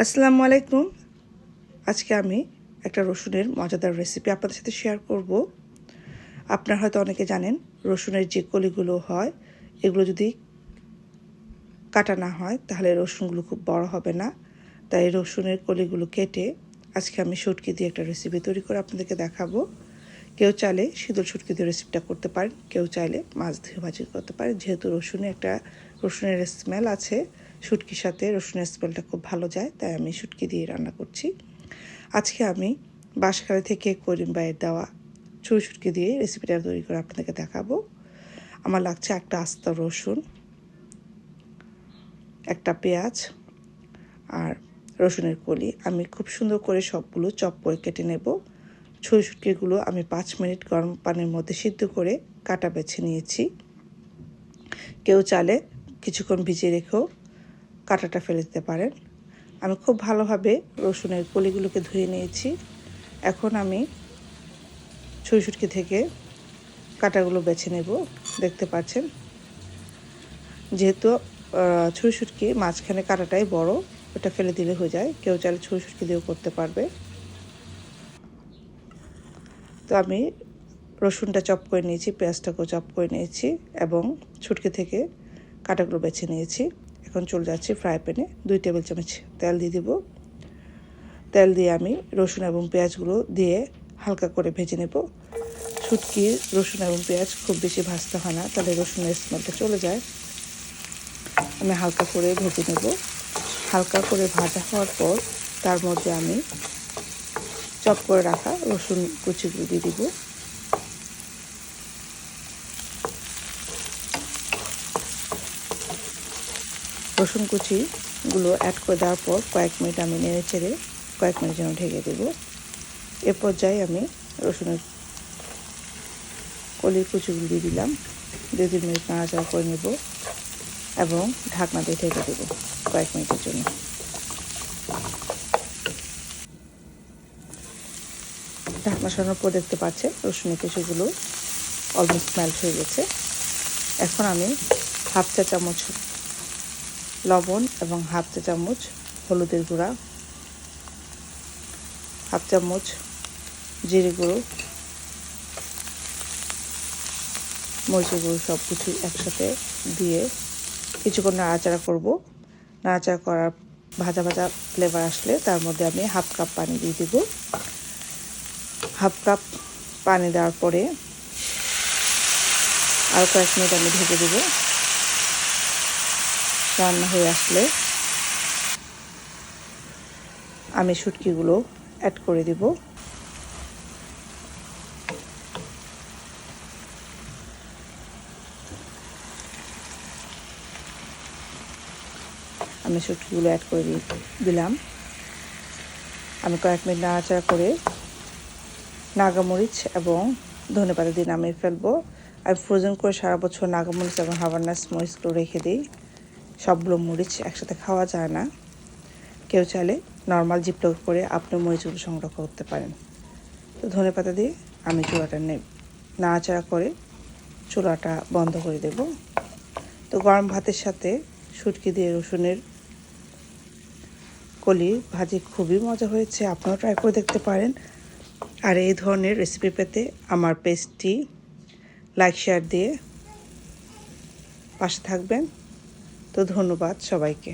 আসসালামু আলাইকুম। আজকে আমি একটা রসুনের মজাদার রেসিপি আপনাদের সাথে শেয়ার করব। আপনারা হয়তো অনেকে জানেন, রসুনের যে কলিগুলো হয়, এগুলো যদি কাটা না হয়, তাহলে রসুনগুলো খুব বড় হবে না। তাই রসুনের কলিগুলো কেটে আজকে আমি শুটকি দিয়ে একটা রেসিপি তৈরি করে আপনাদেরকে দেখাবো। কেউ চাইলে শীতল শুটকি দিয়ে রেসিপিটা করতে পারেন, কেউ চাইলে মাছ ধুয়ে ভাজি করতে পারেন। যেহেতু রসুনে একটা, রসুনের স্মেল আছে শুটকির সাথে রসুনের স্মেলটা খুব ভালো যায়, তাই আমি শুটকি দিয়ে রান্না করছি। আজকে আমি বাঁশখালী থেকে করিম বাইয়ের দেওয়া ছুরি শুটকি দিয়ে রেসিপিটা তৈরি করে আপনাদেরকে দেখাবো। আমার লাগছে একটা আস্ত রসুন, একটা পেঁয়াজ আর রসুনের কলি। আমি খুব সুন্দর করে সবগুলো চপ করে কেটে নেব। ছুরি শুটকিগুলো আমি পাঁচ মিনিট গরম পানির মধ্যে সিদ্ধ করে কাটা বেছে নিয়েছি। কেউ চালে কিছুক্ষণ ভিজিয়ে রেখেও কাঁটাটা ফেলে দিতে পারেন। আমি খুব ভালোভাবে রসুনের কলিগুলোকে ধুয়ে নিয়েছি। এখন আমি ছুরি শুটকি থেকে কাঁটাগুলো বেছে নেব, দেখতে পাচ্ছেন। যেহেতু ছুরি শুটকি মাঝখানে কাঁটাটাই বড়, ওটা ফেলে দিলে হয়ে যায়। কেউ চাইলে ছুরি শুটকি দিয়েও করতে পারবে। তো আমি রসুনটা চপ করে নিয়েছি, পেঁয়াজটাকেও চপ করে নিয়েছি এবং ছুটকি থেকে কাটাগুলো বেছে নিয়েছি। এখন চলে যাচ্ছি ফ্রাই প্যানে দুই টেবিল চামচ তেল দিয়ে দিব। তেল দিয়ে আমি রসুন এবং পেঁয়াজগুলো দিয়ে হালকা করে ভেজে নেব। শুটকির রসুন এবং পেঁয়াজ খুব বেশি ভাজতে হয় না, তাহলে রসুনের স্মেলটা চলে যায়। আমি হালকা করে ভেজে নেব। হালকা করে ভাজা হওয়ার পর তার মধ্যে আমি চপ করে রাখা রসুন কুচিগুলো দিয়ে দিব। রসুন কুচিগুলো অ্যাড করে দেওয়ার পর কয়েক মিনিট আমি নেড়ে চেড়ে কয়েক মিনিট যেন ঢেকে দেব। এ পর্যায়ে আমি রসুনের কলির কুচিগুলো দিয়ে দিলাম। দু তিন মিনিট নাড়াচাড়া করে নেব এবং ঢাকনা দিয়ে ঢেকে দেব কয়েক মিনিটের জন্য। ঢাকনা সরানোর পর দেখতে পাচ্ছেন রসুনের কুচিগুলো অলমোস্ট মেল্ট হয়ে গেছে। এখন আমি হাফ চা চামচ লবণ এবং হাফ চা চামচ হলুদের গুঁড়া, হাফ চামচ জিরে গুঁড়ো, মরিচের গুঁড়ো সব কিছু একসাথে দিয়ে কিছুক্ষণ নাড়াচাড়া করব। নাড়াচাড়া করার ভাজা ভাজা ফ্লেভার আসলে তার মধ্যে আমি হাফ কাপ পানি দিয়ে দেব। হাফ কাপ পানি দেওয়ার পরে আর কয়েক মিনিট আমি ঢেকে দেবো। রান্না হয়ে আসলে আমি শুটকিগুলো অ্যাড করে দেব। আমি শুটকিগুলো অ্যাড করে দিলাম। আমি কয়েক মিনিট নাড়াচাড়া করে নাগামরিচ এবং ধনে পাতা দিয়ে নামিয়ে ফেলব। আর ফ্রোজেন করে সারা বছর নাগামরিচ এবং হাবারনাস মরিচগুলো রেখে দিই। সবগুলো মরিচ একসাথে খাওয়া যায় না। কেউ চাইলে নর্মাল জিপলক করে আপনি মরিচগুলো সংগ্রহ করতে পারেন। তো ধনে পাতা দিয়ে আমি চুলাটা নে নাড়াচাড়া করে চুলাটা বন্ধ করে দেব। তো গরম ভাতের সাথে সুটকি দিয়ে রসুনের কলি ভাজি খুবই মজা হয়েছে। আপনারাও ট্রাই করে দেখতে পারেন। আর এই ধরনের রেসিপি পেতে আমার পেজটি লাইক শেয়ার দিয়ে পাশে থাকবেন। তো ধন্যবাদ সবাইকে।